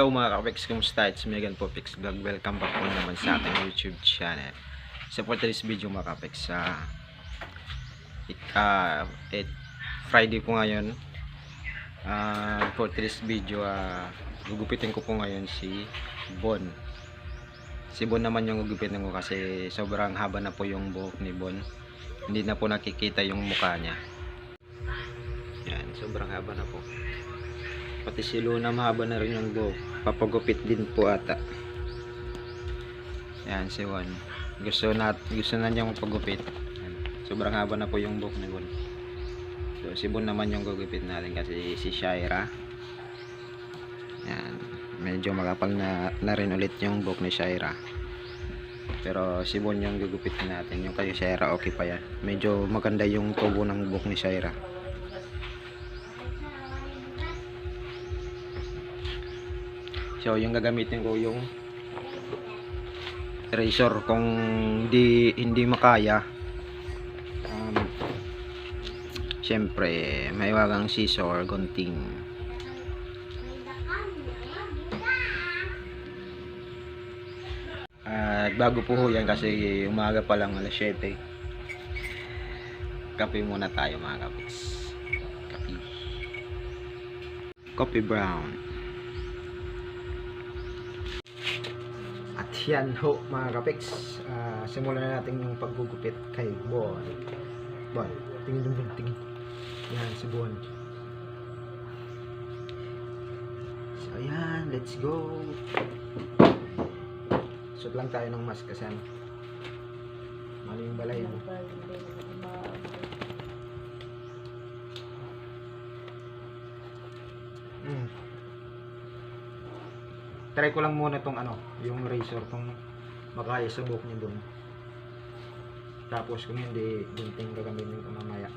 Hello mga kapex, kumusta? It's Megan po, Pix Vlog. Welcome back po naman sa ating YouTube channel. So for today's video mga kapex, ah, it, ah, it, Friday po ngayon. Ah, for today's video, ah, gugupitin ko po ngayon si Bon. Si Bon naman yung gugupitin ko kasi sobrang haba na po yung buhok ni Bon. Hindi na po nakikita yung mukha niya. Yan, sobrang haba na po. Pati si Luna mahaba na rin yung buhok. Papagupit din po ata. Yan si Juan. Gusto na gusto na niya magpagupit. Yan. Sobrang haba na po yung buhok ni Juan. So si Bon naman yung gugupit natin kasi si Shaira. Yan. Medyo makapal na, na rin ulit yung buhok ni Shaira. Pero si Bon yung gugupit natin. Yung kay Shaira okay pa yan. Medyo maganda yung tubo ng buhok ni Shaira. So, yung gagamitin ko yung razor kung hindi hindi makaya. Um, Siyempre, may wagang scissor, gunting. At bago po yan kasi umaga pa lang alas 7. Kape muna tayo mga kapits. Kape. Coffee brown. Yan ho mga kapex, Ah, simulan na natin yung paggugupit kay Bon. Bon, tingin Bon, tingin. Yan, si Bon. So ayan, let's go. Suot lang tayo ng mask kasi ano. Mali yung balay. No? Mm. Try ko lang muna tong ano, yung razor kung makaya sa buhok niya doon. Tapos kung hindi, gunting gagamitin ko mamaya.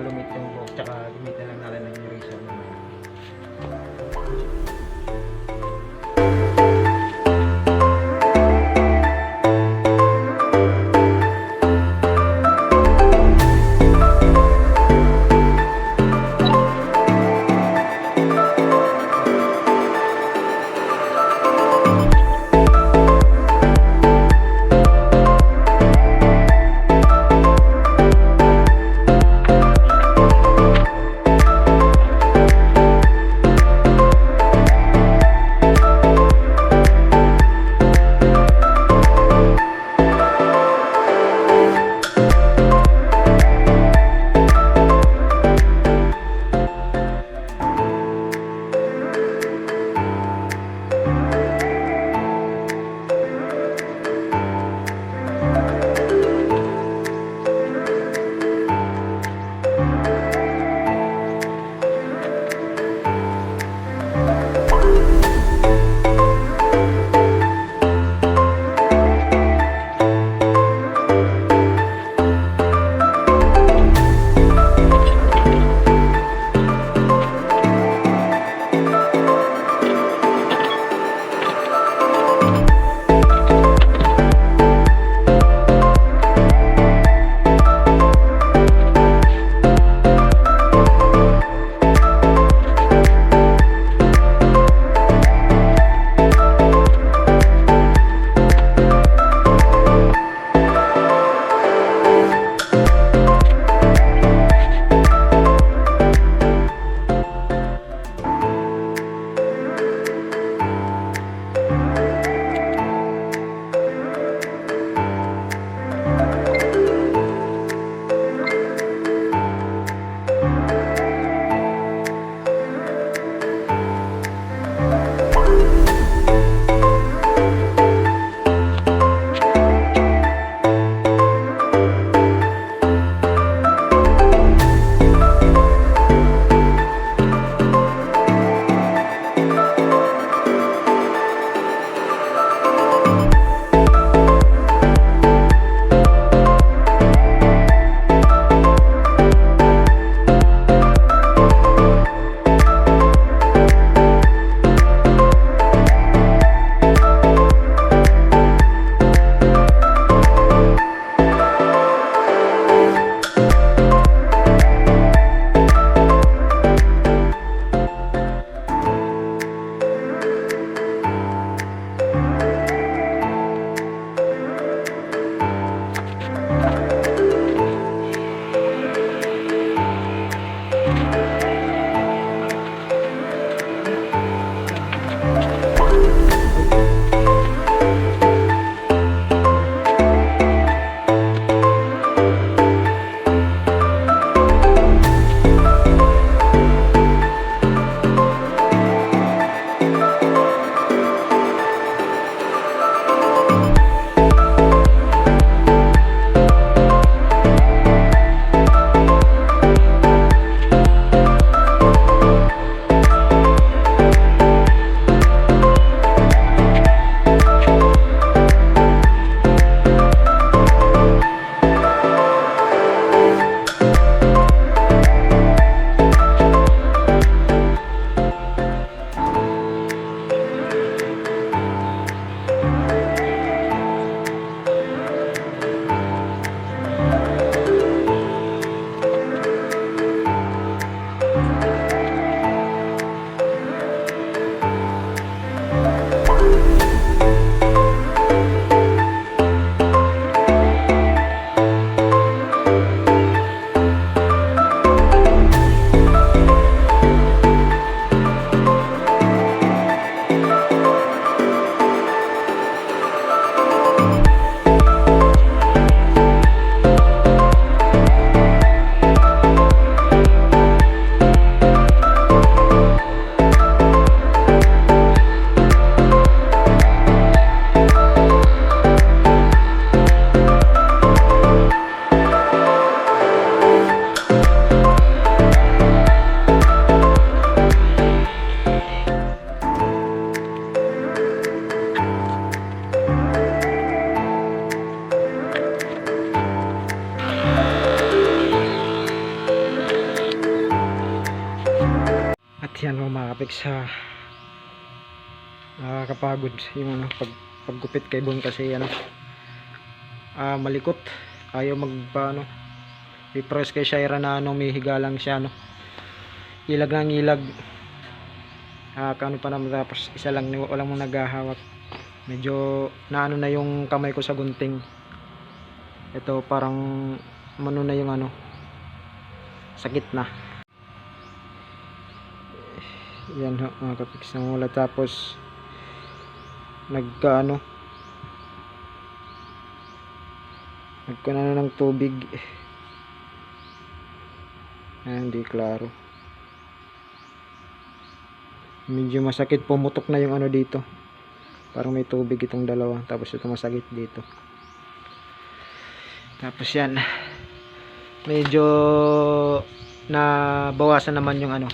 Lumit yung buhok tsaka gamitan lang natin ng razor mamaya. Kapiks sa nakakapagod yung ano, pag, paggupit kay Bon kasi ano ah malikot. Ayaw mag pa, ano i-press kay Shaira na ano may higa lang siya no ilag ng ilag. Ah kano pa naman tapos isa lang walang mong naghahawak. Medyo naano na yung kamay ko sa gunting. Ito parang mano na yung ano sakit na yan ho mga kapiks ng tapos nagkaano? Nagkunan na ng tubig. Ah, hindi klaro. Medyo masakit pumutok na yung ano dito. Parang may tubig itong dalawa. Tapos ito masakit dito. Tapos yan. Medyo nabawasan naman yung ano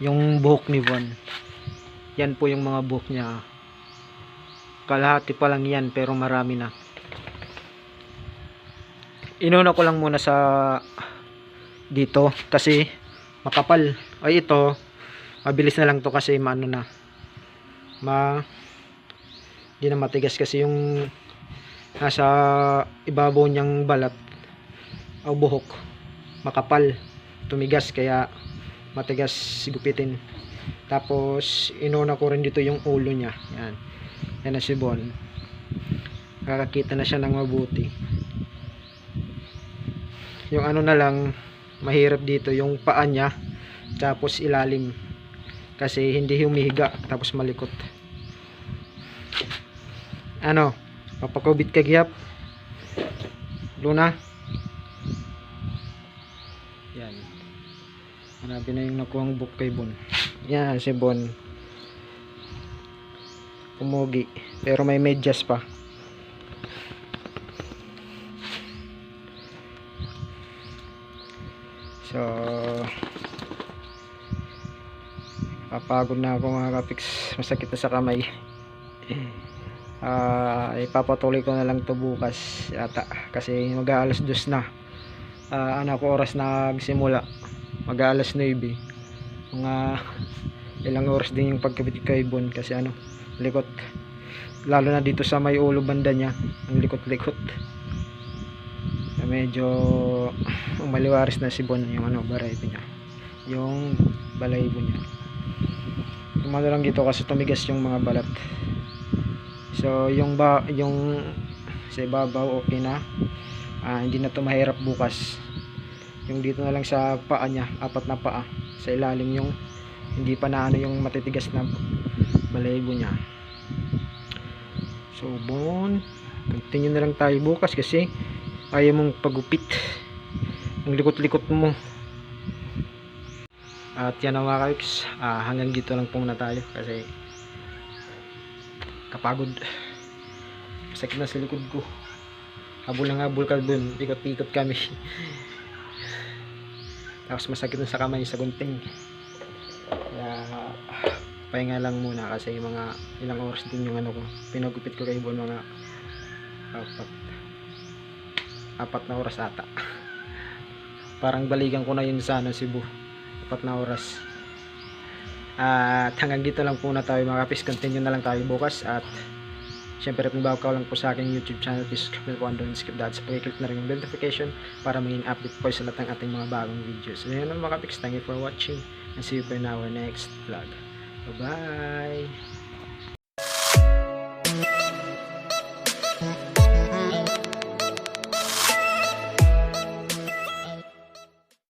yung buhok ni Von yan po yung mga buhok niya. Kalahati pa lang yan pero marami na. Inuna ko lang muna sa dito kasi makapal. Ay ito. Mabilis na lang to kasi maano na. Ma di na matigas kasi yung nasa ibabaw niyang balat o buhok makapal tumigas kaya matigas gupitin tapos inuna ko rin dito yung ulo niya. Yan. Yan na si Bon. Kakakita na siya ng mabuti. Yung ano na lang mahirap dito yung paa niya tapos ilalim. Kasi hindi humihiga tapos malikot. Ano? Papakubit ka giyap Luna? Yan marami na yung nakuhang book kay Bon. Yan si Bon. Pumugi. Pero may medyas pa. So papagod na ako mga kapiks. Masakit na sa kamay. Ah ipapatuloy ko na lang to bukas yata. Kasi mag alas dos na. Ah, ano ko oras nagsimula mag alas 9 mga ilang oras din yung pagkabit kay Bon kasi ano likot. Lalo na dito sa may ulo banda niya ang likot-likot. Medyo maliwaris na si Bon yung ano baraybo niya. Yung balaybo niya. Tumalo lang dito kasi tumigas yung mga balat. So yung ba yung sa ibabaw okay na. Ah, hindi na to mahirap bukas yung dito na lang sa paa niya apat na paa. Sa ilalim yung hindi pa na ano yung matitigas na balaybo niya. So bon. Continue na lang tayo bukas kasi ayaw mong pagupit. Ang likot-likot mo. At yan ang mga kawiks ah, hanggang dito lang po muna tayo kasi kapagod. Sakit na sa likod ko. Habol na habol ka dun ikot-ikot kami tapos masakit na sa kamay sa gunting. Kaya pahinga lang muna kasi mga ilang oras din yung ano ko. Pinagupit ko kay Bon mga apat apat na oras ata. Parang balikan ko na yun sa ano, Cebu. Apat na oras. At hanggang dito lang po na tayo mga kapis. Continue na lang tayo bukas at Siyempre kung bago ka lang po sa aking YouTube channel, please subscribe po doon skip that. So, click na rin yung notification para maging update po sa lahat ng ating mga bagong videos. So, yun lang mga kapiks. Thank you for watching and see you for our next vlog. Bye-bye!